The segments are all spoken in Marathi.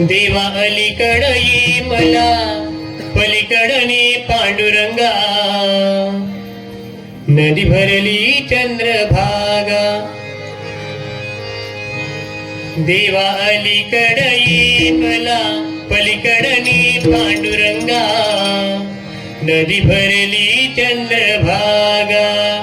देवा अलीकड ये मला पलीकडने पांडुरंगा. नदी भरली चंद्रभागा. देवा अलीकड ये मला पलीकडने पांडुरंगा. नदी भरली Chandrabhaga.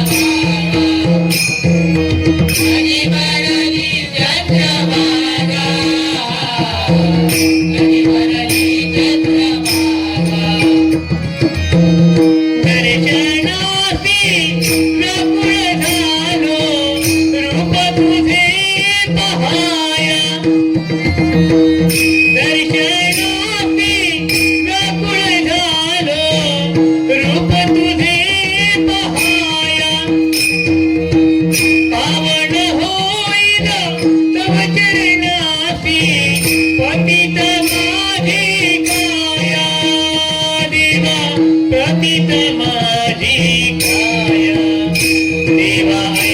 Yeah.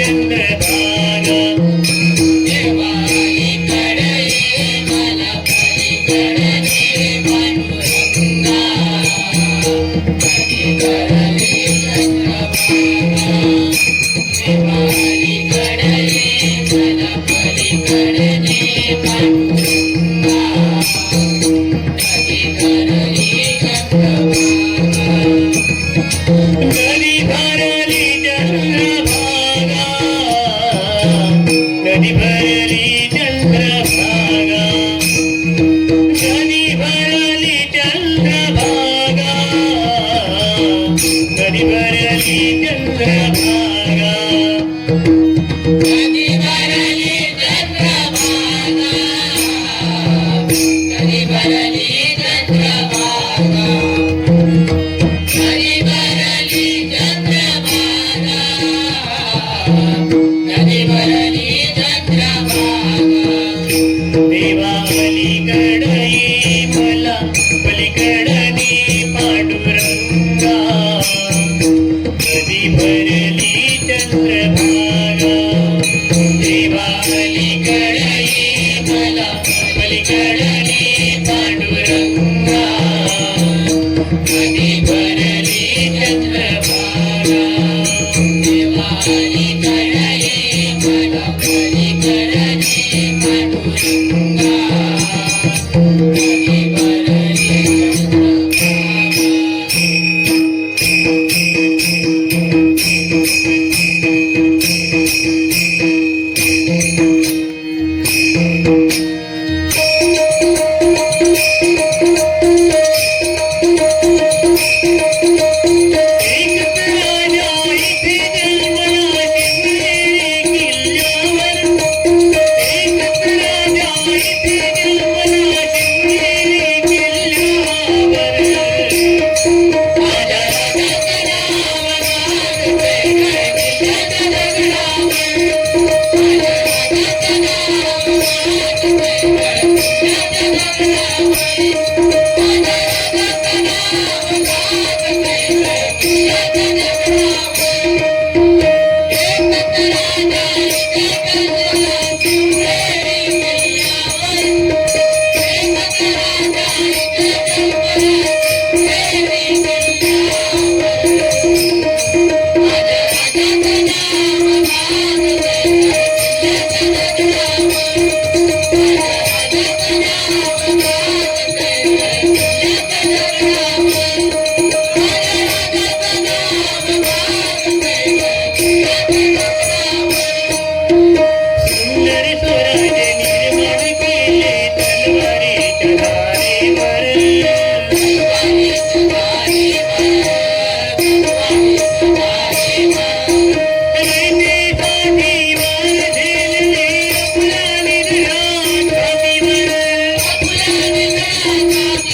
Yeah. పలికడని Música Yeah.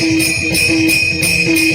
Música